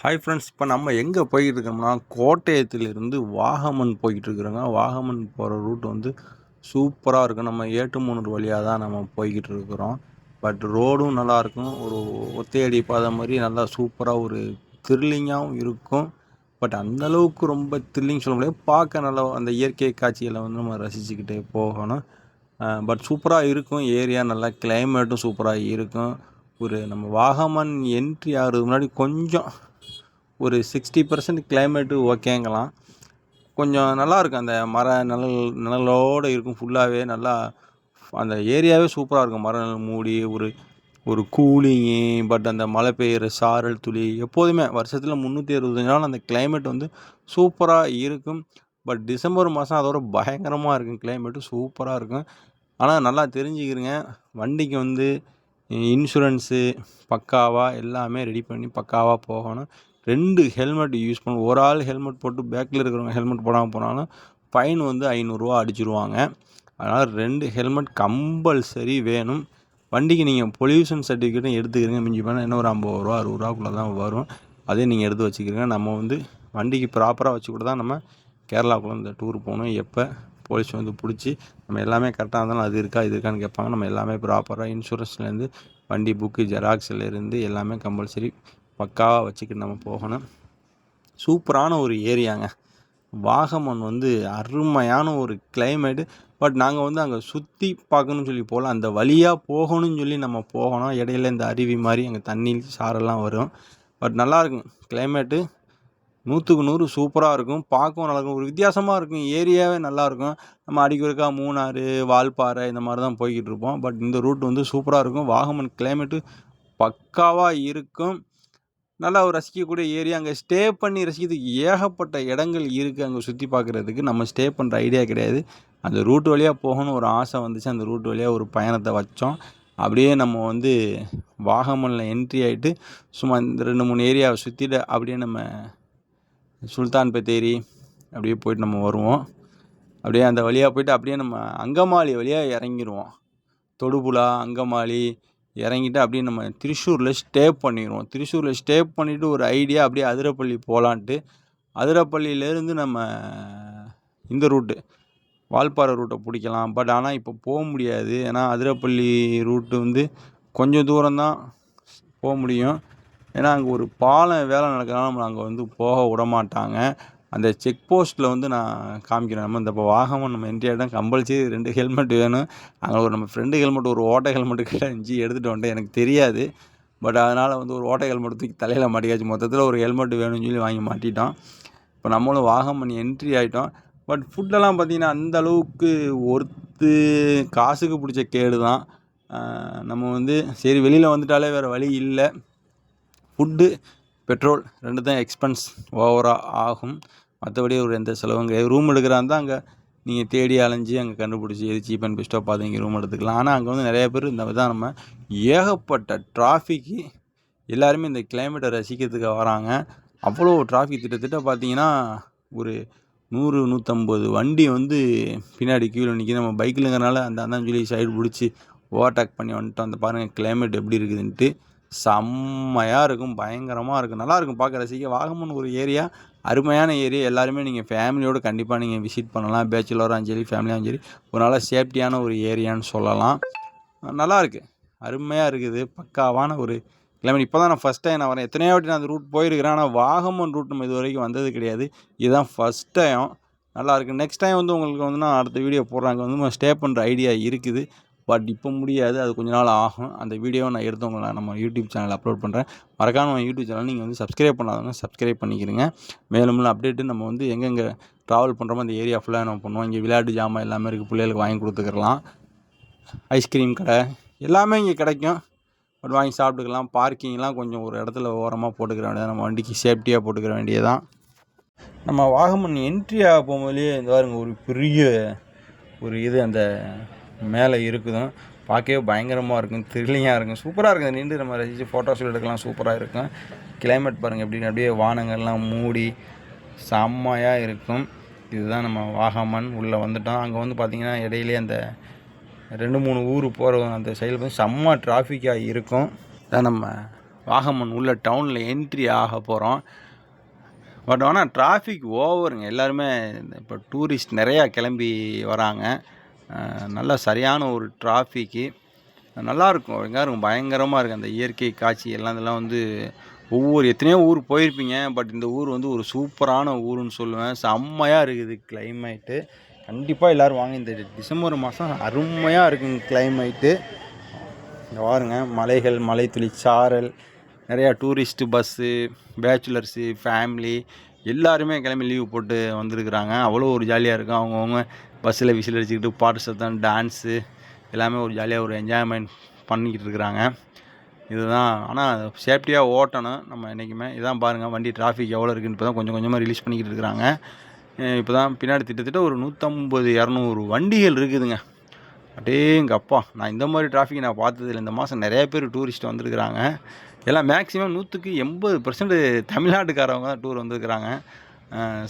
Hi friends இப்போ நம்ம எங்கே போய்கிட்டு இருக்கோம்னா கோட்டயத்திலிருந்து வாகமன் போய்கிட்டு இருக்கிறோங்க வாகமன் போகிற ரூட் வந்து சூப்பராக இருக்கும். நம்ம ஏட்டுமூனூர் வழியாக தான் நம்ம போய்கிட்டு இருக்கிறோம் பட் ரோடும் நல்லாயிருக்கும். ஒரு ஒத்தையடி பாதை மாதிரி நல்லா சூப்பராக ஒரு த்ரில்லிங்காகவும் இருக்கும். பட் அந்த அளவுக்கு ரொம்ப த்ரில்லிங் சொல்ல முடியாது. பார்க்க நல்லா அந்த இயற்கை காட்சிகளை வந்து நம்ம ரசிச்சுக்கிட்டே போகணும். பட் சூப்பராக இருக்கும். ஏரியா நல்லா கிளைமேட்டும் சூப்பராக இருக்கும். ஒரு நம்ம வாகமன் என்ட்ரி ஆகிறதுக்கு முன்னாடி கொஞ்சம் ஒரு சிக்ஸ்டி பர்சன்ட் கிளைமேட்டு ஓகேங்கலாம் கொஞ்சம் நல்லாயிருக்கும் அந்த மர நிழல் நிழலோடு இருக்கும் ஃபுல்லாகவே நல்லா அந்த ஏரியாவே சூப்பராக இருக்கும். மர நிழல் மூடி ஒரு ஒரு கூலிங்கு பட் அந்த மழை பெய்கிற சாரல் துளி எப்போதுமே வருஷத்தில் முந்நூற்றி அறுபத்தஞ்சு நாள் அந்த கிளைமேட் வந்து சூப்பராக இருக்கும். பட் டிசம்பர் மாதம் அதோட பயங்கரமாக இருக்கும். கிளைமேட்டு சூப்பராக இருக்கும். ஆனால் நல்லா தெரிஞ்சுக்கிறங்க வண்டிக்கு வந்து இன்சூரன்ஸு பக்காவாக எல்லாமே ரெடி பண்ணி பக்காவாக போகணும். ரெண்டு ஹெல்மெட் யூஸ் பண்ண ஒரு ஆள் ஹெல்மெட் போட்டு பேக்கில் இருக்கிறவங்க ஹெல்மெட் போடாமல் போனாலும் ஃபைன் வந்து ஐநூறுரூவா அடிச்சிருவாங்க. அதனால் ரெண்டு ஹெல்மெட் கம்பல்சரி வேணும். வண்டிக்கு நீங்கள் பொல்யூஷன் சர்டிஃபிகேட்டும் எடுத்துக்கிறீங்க மிஞ்சி போனால் இன்னும் ஒரு ஐம்பது ரூபா அறுபது ரூபாக்குள்ளே தான் வரும். அதையும் நீங்கள் எடுத்து வச்சுக்கிறீங்க. நம்ம வந்து வண்டிக்கு ப்ராப்பராக வச்சு கூட தான் நம்ம கேரளாவுக்குள்ளே இந்த டூர் போகணும். எப்போ போலீஸ் வந்து பிடிச்சி நம்ம எல்லாமே கரெக்டாக இருந்தாலும் அது இருக்கா இது இருக்கான்னு கேட்பாங்க. நம்ம எல்லாமே ப்ராப்பராக இன்சூரன்ஸ்லேருந்து வண்டி புக்கு ஜெராக்ஸ்லேருந்து எல்லாமே கம்பல்சரி பக்காவாக வச்சுக்கிட்டு நம்ம போகணும். சூப்பரான ஒரு ஏரியாங்க. வாகமன் வந்து அருமையான ஒரு கிளைமேட்டு பட் நாங்கள் வந்து அங்கே சுற்றி பார்க்கணும்னு சொல்லி போகலாம் அந்த வழியாக போகணும்னு சொல்லி நம்ம போகணும். இடையில இந்த அருவி மாதிரி அங்கே தண்ணி சாரெல்லாம் வரும். பட் நல்லாயிருக்கும் கிளைமேட்டு நூற்றுக்கு நூறு சூப்பராக இருக்கும். பார்க்கவும் நல்லாயிருக்கும் ஒரு வித்தியாசமாக இருக்கும். ஏரியாவே நல்லாயிருக்கும் நம்ம அடிக்கொருக்கா மூணாறு வால்பாறை இந்த மாதிரி தான் போய்கிட்டு இருப்போம். பட் இந்த ரூட் வந்து சூப்பராக இருக்கும். வாகமன் கிளைமேட்டு பக்காவாக இருக்கும். நல்லா ஒரு ரசிக்கக்கூடிய ஏரியா. அங்கே ஸ்டே பண்ணி ரசிக்கிறதுக்கு ஏகப்பட்ட இடங்கள் இருக்குது அங்கே சுற்றி பார்க்குறதுக்கு நம்ம ஸ்டே பண்ணுற ஐடியா கிடையாது. அந்த ரூட் வழியாக போகணும்னு ஒரு ஆசை வந்துச்சு. அந்த ரூட் வழியாக ஒரு பயணத்தை வச்சோம். அப்படியே நம்ம வந்து வாகமனில் என்ட்ரி ஆகிட்டு சும்மா இந்த ரெண்டு மூணு ஏரியாவை சுற்றிட்டு அப்படியே நம்ம சுல்தான் பத்தேரி அப்படியே போயிட்டு நம்ம வருவோம். அப்படியே அந்த வழியாக போயிட்டு அப்படியே நம்ம அங்கமாலி வழியாக இறங்கிடுவோம் தொடுபுழா அங்கமாலி இறங்கிட்டு அப்படியே நம்ம திருச்சூரில் ஸ்டே பண்ணிடுவோம் திருச்சூரில் ஸ்டே பண்ணிவிட்டு ஒரு ஐடியா அப்படியே அதிரப்பள்ளி போகலான்ட்டு அதிரப்பள்ளியிலேருந்து நம்ம இந்த ரூட்டு வால்பாறை ரூட்டை பிடிக்கலாம். பட் ஆனால் இப்போ போக முடியாது. ஏன்னா அதிரப்பள்ளி ரூட்டு வந்து கொஞ்சம் தூரம்தான் போக முடியும். ஏன்னா அங்கே ஒரு பாலம் வேலை நடக்கிறனால நம்மளை அங்கே வந்து போக விட மாட்டாங்க. அந்த செக் போஸ்ட்டில் வந்து நான் காமிக்கிறேன். நம்ம இந்த இப்போ வாகனம் நம்ம என்ட்ரி ஆகிட்டோம் கம்பல்சரி ரெண்டு ஹெல்மெட் வேணும். அங்கே ஒரு நம்ம ஃப்ரெண்டு ஹெல்மெட் ஒரு ஓட்டை ஹெல்மெட்டு கிட்ட இருந்துச்சு எடுத்துகிட்டு வந்துட்டேன். எனக்கு தெரியாது. பட் அதனால் வந்து ஒரு ஓட்டை ஹெல்மெட் தூக்கி தலையில் மாட்டிக்காச்சு மொத்தத்தில் ஒரு ஹெல்மெட் வேணும்னு சொல்லி வாங்கி மாட்டிட்டோம். இப்போ நம்மளும் வாகமன் என்ட்ரி ஆகிட்டோம் பட் ஃபுட்டெல்லாம் பார்த்திங்கன்னா அந்த அளவுக்கு ஒர்த்து காசுக்கு பிடிச்ச கேடு தான். நம்ம வந்து சரி வெளியில் வந்துட்டாலே வேறு வழி இல்லை. ஃபுட்டு பெட்ரோல் ரெண்டு தான் எக்ஸ்பென்ஸ் ஓவராக ஆகும். மற்றபடி ஒரு எந்த செலவும் கிடையாது. ரூம் எடுக்கிறாங்க தான் அங்கே. நீங்கள் தேடி அலைஞ்சி அங்கே கண்டுபிடிச்சி எது சீப் அண்ட் பெஸ்ட்டாக பார்த்து இங்கே ரூம் எடுத்துக்கலாம். ஆனால் அங்கே வந்து நிறைய பேர் இந்த தான் நம்ம ஏகப்பட்ட டிராஃபிக்கு எல்லாருமே இந்த கிளைமேட்டை ரசிக்கிறதுக்கு வராங்க. அவ்வளோ டிராஃபிக் திட்டத்திட்ட பார்த்தீங்கன்னா ஒரு நூறு நூற்றம்பது வண்டி வந்து பின்னாடி கீழே நிற்கிது நம்ம பைக்கிலுங்கிறனால அந்த அதான் சொல்லி சைடு பிடிச்சி ஓவர்டேக் பண்ணி வந்துட்டோம். அந்த பாருங்கள் கிளைமேட் எப்படி இருக்குதுன்ட்டு. செம்மையாக இருக்கும். பயங்கரமாக இருக்கும். நல்லாயிருக்கும் பார்க்க ரசிக்க. வாகமன் ஒரு ஏரியா. அருமையான ஏரியா. எல்லாருமே நீங்கள் ஃபேமிலியோடு கண்டிப்பாக நீங்கள் விசிட் பண்ணலாம். பேச்சுலராகவும் சரி ஃபேமிலியாகவும் சரி. ஒரு நல்ல சேஃப்டியான ஒரு ஏரியான்னு சொல்லலாம். நல்லாயிருக்கு அருமையாக இருக்குது. பக்காவான ஒரு கிளைமேட் இப்போ தான் நான் ஃபஸ்ட் டைம் நான் வரேன். எத்தனையோ வாட்டி நான் அந்த ரூட் போயிருக்கிறேன். ஆனால் வாகமன் ரூட் நம்ம இது வரைக்கும் வந்தது கிடையாது. இதுதான் ஃபஸ்ட் டைம் நல்லாயிருக்கு நெக்ஸ்ட் டைம் வந்து உங்களுக்கு வந்து நான் அடுத்த வீடியோ போடுறாங்க வந்து ஸ்டே பண்ணுற ஐடியா இருக்குது. பட் இப்போ முடியாது. அது கொஞ்ச நாள் ஆகும். அந்த வீடியோவை நான் எடுத்து உங்களை நம்ம யூடியூப் சேனல் அப்லோட் பண்ணுறேன் மறக்காம நம்ம யூடியூப் சேனல் நீங்கள் வந்து சப்ஸ்கிரைப் பண்ணாதவங்க சப்ஸ்கிரைப் பண்ணிக்கிறீங்க மேலும் அப்டேட்டு நம்ம வந்து எங்கெங்கே ட்ராவல் பண்ணுறோமோ அந்த ஏரியா ஃபுல்லாக நம்ம பண்ணுவோம். இங்கே விளையாட்டு ஜாமான் எல்லாமே இருக்குது பிள்ளைகளுக்கு வாங்கி கொடுத்துக்கலாம். ஐஸ்கிரீம் கடை எல்லாமே இங்கே கிடைக்கும். பட் வாங்கி சாப்பிட்டுக்கலாம். பார்க்கிங்லாம் கொஞ்சம் ஒரு இடத்துல ஓரமாக போட்டுக்கிற வேண்டியது நம்ம வண்டிக்கு சேஃப்டியாக போட்டுக்கிற வேண்டியதான் நம்ம வாகமன் என்ட்ரியாக போகும்போதுலேயே இந்த பாருங்க ஒரு பெரிய ஒரு இது அந்த மேலே இருக்குதும் பார்க்கவே பயங்கரமாக இருக்கும் த்ரில்லிங்காக இருக்கும். சூப்பராக இருக்கும். நின்று நம்ம ரசித்து ஃபோட்டோஷூட் எடுக்கலாம் சூப்பராக இருக்கும். கிளைமேட் பாருங்கள் எப்படின்னு அப்படியே வானங்கள்லாம் மூடி செம்மையாக இருக்கும். இதுதான் நம்ம வாகமன் உள்ளே வந்துட்டோம். அங்கே வந்து பார்த்திங்கன்னா இடையிலே அந்த ரெண்டு மூணு ஊர் போகிற அந்த சைடில் வந்து செம்ம டிராஃபிக்காக இருக்கும். இதான் நம்ம வாகமன் உள்ள டவுனில் என்ட்ரி ஆக போகிறோம் பட் ஆனால் டிராஃபிக் ஓவருங்க எல்லாருமே இப்போ டூரிஸ்ட் நிறையா கிளம்பி வராங்க. நல்ல சரியான ஒரு டிராஃபிக்கு நல்லாயிருக்கும் எங்கே இருக்கும் பயங்கரமாக இருக்குது அந்த இயற்கை காட்சி எல்லாம் இதெல்லாம் வந்து ஒவ்வொரு எத்தனையோ ஊர் போயிருப்பீங்க. பட் இந்த ஊர் வந்து ஒரு சூப்பரான ஊருன்னு சொல்லுவேன். செம்மையாக இருக்குது கிளைமேட்டு கண்டிப்பாக எல்லோரும் வாங்க. இந்த டிசம்பர் மாதம் அருமையாக இருக்குங்க கிளைமேட்டு இங்கே பாருங்க மலைகள் மலைத்துளி சாரல் நிறையா டூரிஸ்ட்டு பஸ்ஸு பேச்சுலர்ஸு ஃபேமிலி எல்லாருமே கிளம்பி லீவ் போட்டு வந்திருக்கிறாங்க. அவ்வளோ ஒரு ஜாலியாக இருக்கும் அவங்கவுங்க பஸ்ஸில் விசில் அடிச்சுக்கிட்டு பாட்டு சத்தம் டான்ஸு எல்லாமே ஒரு ஜாலியாக ஒரு என்ஜாய்மெண்ட் பண்ணிக்கிட்டு இருக்கிறாங்க இதுதான். ஆனால் சேஃப்டியாக ஓட்டணும் நம்ம என்றைக்குமே இதான் பாருங்கள் வண்டி டிராஃபிக் எவ்வளோ இருக்குன்னு இப்போ தான் கொஞ்சம் கொஞ்சமாக ரிலீஸ் பண்ணிக்கிட்டு இருக்கிறாங்க இப்போ தான் பின்னாடி திட்டத்தட்ட ஒரு நூற்றம்பது இரநூறு வண்டிகள் இருக்குதுங்க. அடேங்க நான் இந்த மாதிரி டிராஃபிக் நான் பார்த்ததில்ல. இந்த மாதம் நிறைய பேர் டூரிஸ்ட் வந்திருக்கிறாங்க. எல்லாம் மேக்ஸிமம் நூற்றுக்கு எண்பது பர்சன்ட் தமிழ்நாட்டுக்காரவங்க தான் டூர் வந்திருக்கிறாங்க.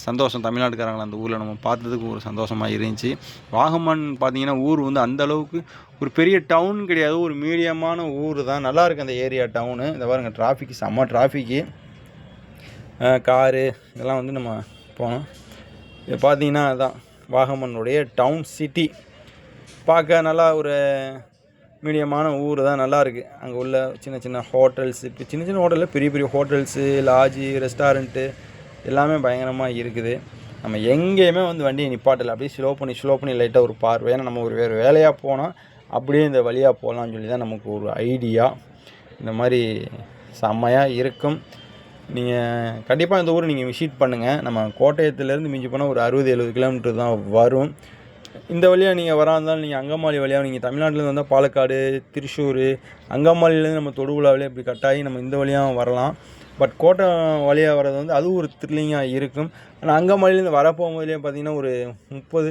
சந்தோஷம். தமிழ்நாட்டுக்காரங்களை அந்த ஊரில் நம்ம பார்த்ததுக்கு ஒரு சந்தோஷமாக இருந்துச்சு. வாகமன் பார்த்தீங்கன்னா ஊர் வந்து அந்த அளவுக்கு ஒரு பெரிய டவுன் கிடையாது. ஒரு மீடியமான ஊர் தான். நல்லாயிருக்கு அந்த ஏரியா டவுனு இந்த பாருங்க டிராஃபிக் செம்ம டிராஃபிக்கு காரு இதெல்லாம் வந்து நம்ம போனோம் இது பார்த்தீங்கன்னா அதுதான் வாகமனுடைய டவுன் சிட்டி பார்க்க நல்லா ஒரு மீடியமான ஊர் தான் நல்லாயிருக்கு அங்கே உள்ள சின்ன சின்ன ஹோட்டல்ஸ் இப்போ சின்ன சின்ன ஹோட்டலில் பெரிய பெரிய ஹோட்டல்ஸு லாட்ஜி ரெஸ்டாரண்ட்டு எல்லாமே பயங்கரமாக இருக்குது. நம்ம எங்கேயுமே வந்து வண்டியை நிப்பாட்டலை. அப்படியே ஸ்லோ பண்ணி ஸ்லோ பண்ணி லைட்டாக ஒரு பார்வை. ஏன்னா நம்ம ஒரு வேறு வேலையாக போனால் அப்படியே இந்த வழியாக போகலாம்னு சொல்லி தான் நமக்கு ஒரு ஐடியா இந்த மாதிரி செம்மையாக இருக்கும். நீங்கள் கண்டிப்பாக இந்த ஊரை நீங்கள் விசிட் பண்ணுங்கள் நம்ம கோட்டயத்துலேருந்து மிஞ்சி போனால் ஒரு அறுபது எழுபது கிலோமீட்டர் தான் வரும். இந்த வழியாக நீங்கள் வரா இருந்தாலும் நீங்கள் அங்கமாலி வழியாக நீங்கள் தமிழ்நாட்டிலேருந்து வந்தால் பாலக்காடு திருச்சூர் அங்கமாலிலேருந்து நம்ம தொடுவிழாவிலே இப்படி கட்டாயி நம்ம இந்த வழியாக வரலாம். பட் கோட்டை வழியாக வர்றது வந்து அது ஒரு த்ரில்லிங்காக இருக்கும். ஆனால் அங்கமாலிலேருந்து வர போகும்போதுலேயே பார்த்தீங்கன்னா ஒரு முப்பது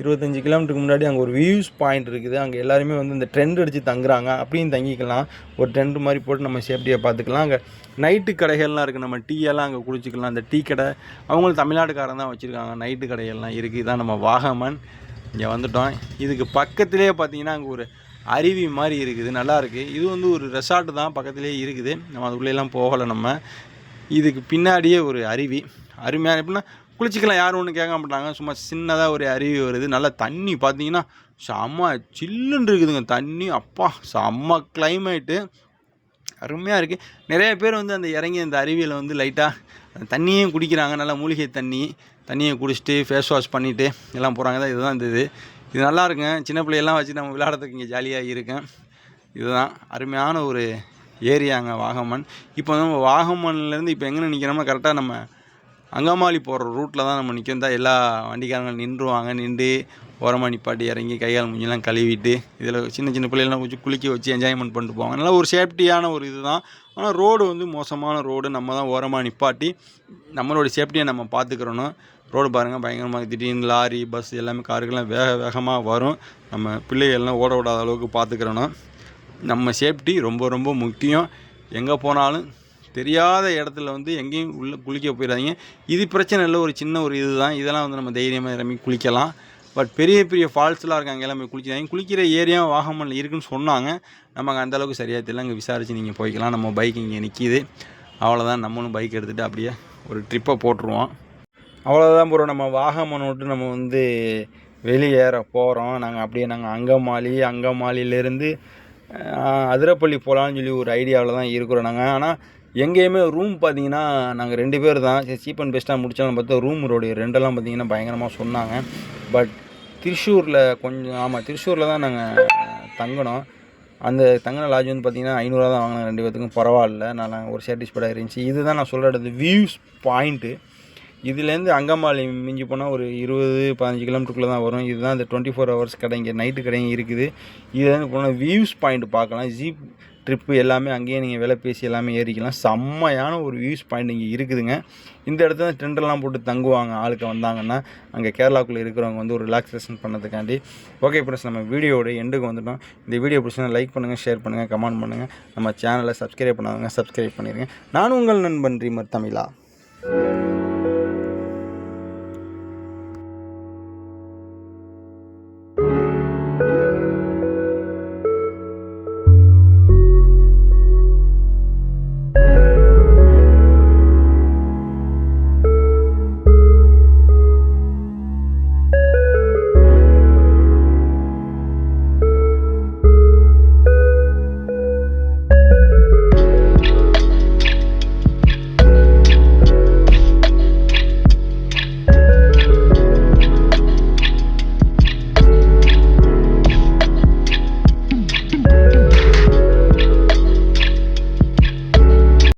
இருபத்தஞ்சி கிலோமீட்டருக்கு முன்னாடி அங்கே ஒரு வியூஸ் பாயிண்ட் இருக்குது. அங்கே எல்லாருமே வந்து இந்த ட்ரெண்ட் அடித்து தங்குறாங்க. அப்படியும் தங்கிக்கலாம். ஒரு ட்ரெண்ட் மாதிரி போட்டு நம்ம சேஃப்டியாக பார்த்துக்கலாம் அங்கே நைட்டு கடைகள்லாம் இருக்குது நம்ம டீயெல்லாம் அங்கே குடிச்சிக்கலாம். அந்த டீ கடை அவங்களும் தமிழ்நாட்டுக்காரன் தான் வச்சுருக்காங்க. நைட்டு கடைகள்லாம் இருக்குது இதான் நம்ம வாகமன். இங்கே வந்துட்டோம். இதுக்கு பக்கத்துலேயே பார்த்தீங்கன்னா அங்கே ஒரு அருவி மாதிரி இருக்குது. நல்லா இருக்குது இது வந்து ஒரு ரெசார்ட்டு தான் பக்கத்துலேயே இருக்குது. நம்ம அதுக்குள்ளேலாம் போகலை நம்ம. இதுக்கு பின்னாடியே ஒரு அருவி. அருமையான எப்படின்னா குளிச்சிக்கலாம். யாரும் ஒன்றும் கேட்க மாட்டாங்க சும்மா சின்னதாக ஒரு அருவி வருது. நல்லா தண்ணி பார்த்தீங்கன்னா செம்ம சில்லுன்னு இருக்குதுங்க. தண்ணி அப்பா செம்ம கிளைமேட்டு அருமையாக இருக்குது நிறைய பேர் வந்து அந்த இறங்கி அந்த அருவியில் வந்து லைட்டாக தண்ணியும் குடிக்கிறாங்க. நல்லா மூலிகை தண்ணி. தண்ணியை குடிச்சிட்டு ஃபேஸ் வாஷ் பண்ணிவிட்டு எல்லாம் போகிறாங்க தான் இதுதான் இந்த இது. இது நல்லா இருக்குங்க. சின்ன பிள்ளையெல்லாம் வச்சு நம்ம விளையாடுறதுக்கு இங்கே ஜாலியாக இருக்கேன். இதுதான் அருமையான ஒரு ஏரியாங்க வாகமன். இப்போ நம்ம வாகமன்லேருந்து இப்போ எங்கே நிற்கிறோமோ கரெக்டாக நம்ம அங்கமாலி போகிற ரூட்டில் தான் நம்ம நிற்கும் தான் எல்லா வண்டிக்காரங்க நின்றுவாங்க. நின்று ஓரமாக நிப்பாட்டி இறங்கி கைகால் முஞ்சிலாம் கழுவிட்டு இதில் சின்ன சின்ன பிள்ளைகள்லாம் கொஞ்சம் குளிக்க வச்சு என்ஜாய்மெண்ட் பண்ணிட்டு போவாங்க. நல்லா ஒரு சேஃப்டியான ஒரு இது தான் ஆனால் ரோடு வந்து மோசமான ரோடு நம்ம தான் ஓரமாக நிப்பாட்டி நம்மளோட சேஃப்டியை நம்ம பார்த்துக்கிறணும். ரோடு பாருங்கள் பயங்கரமாக திடீர்னு லாரி பஸ் எல்லாமே காருக்கெல்லாம் வேக வேகமாக வரும். நம்ம பிள்ளைகள்லாம் ஓட விடாத அளவுக்கு பார்த்துக்கிறணும் நம்ம சேஃப்டி ரொம்ப ரொம்ப முக்கியம். எங்கே போனாலும் தெரியாத இடத்துல வந்து எங்கேயும் உள்ளே குளிக்க போயிடாதீங்க. இது பிரச்சனை இல்லை ஒரு சின்ன ஒரு இதுதான். இதெல்லாம் வந்து நம்ம தைரியமாக இறங்கி குளிக்கலாம். பட் பெரிய பெரிய ஃபால்ஸ்லாம் இருக்காங்க எல்லாமே குளிக்கிறாங்க. குளிக்கிற ஏரியா வாகமனில் இருக்குன்னு சொன்னாங்க. நமக்கு அந்தளவுக்கு சரியாக தெரியல. அங்கே விசாரித்து நீங்கள் போய்க்கலாம். நம்ம பைக் இங்கே நிற்கிது அவ்வளோதான் நம்மளும் பைக் எடுத்துகிட்டு அப்படியே ஒரு ட்ரிப்பை போட்டுருவோம். அவ்வளோதான் ப்ரோ நம்ம வாகமன் விட்டு நம்ம வந்து வெளியேற போகிறோம் நாங்கள் அப்படியே நாங்கள் அங்கமாலி அங்கமாலியிலேருந்து அதிரப்பள்ளி போகலான்னு சொல்லி ஒரு ஐடியாவில் தான் இருக்கிறோம் நாங்கள் ஆனால் எங்கேயுமே ரூம் பார்த்தீங்கன்னா நாங்கள் ரெண்டு பேர் தான். சரி சீப் அண்ட் பெஸ்ட்டாக முடிச்சாலும் பார்த்தா ரூம் ரோடைய ரெண்டெல்லாம் பார்த்தீங்கன்னா பயங்கரமாக சொன்னாங்க. பட் திருச்சூரில் கொஞ்சம் ஆமாம் திருச்சூரில் தான் நாங்கள் தங்கினோம். அந்த தங்கின லாட்ஜ் வந்து பார்த்தீங்கன்னா ஐநூறுவா தான் வாங்கினேன் ரெண்டு பேர்த்துக்கும் பரவாயில்ல நல்லா ஒரு சாட்டிஸ்ஃபைடாக இருந்துச்சு. இதுதான் நான் சொல்கிற இடத்து வியூஸ் பாயிண்ட்டு இதுலேருந்து அங்கமாலி மிஞ்சி போனால் ஒரு இருபது பதினஞ்சு கிலோமீட்டருக்குள்ளே தான் வரும். இதுதான் இந்த டுவெண்ட்டி ஃபோர் ஹவர்ஸ் கடை. இங்கே நைட்டு கடைங்க இருக்குது. இதுலேருந்து போனால் வியூஸ் பாயிண்ட் பார்க்கலாம். ஜீப் ட்ரிப்பு எல்லாமே அங்கேயே நீங்கள் விலை பேசி எல்லாமே ஏறிக்கலாம். செம்மையான ஒரு வியூஸ் பாயிண்ட் இங்கே இருக்குதுங்க. இந்த இடத்துல தான் டெண்டர்லாம் போட்டு தங்குவாங்க. ஆளுக்கு வந்தாங்கன்னா அங்கே கேரளாக்குள்ளே இருக்கிறவங்க வந்து ஒரு ரிலாக்ஸேஷன் பண்ணதுக்காண்டி. ஓகே ஃப்ரெண்ட்ஸ் நம்ம வீடியோட எண்டுக்கு வந்துட்டோம். இந்த வீடியோ பிடிச்சா லைக் பண்ணுங்கள் ஷேர் பண்ணுங்கள் கமெண்ட் பண்ணுங்கள் நம்ம சேனலை சப்ஸ்கிரைப் பண்ணாதவங்க சப்ஸ்கிரைப் பண்ணிடுங்க நான் உங்கள் நண்பன் ரீமர் தமிழா.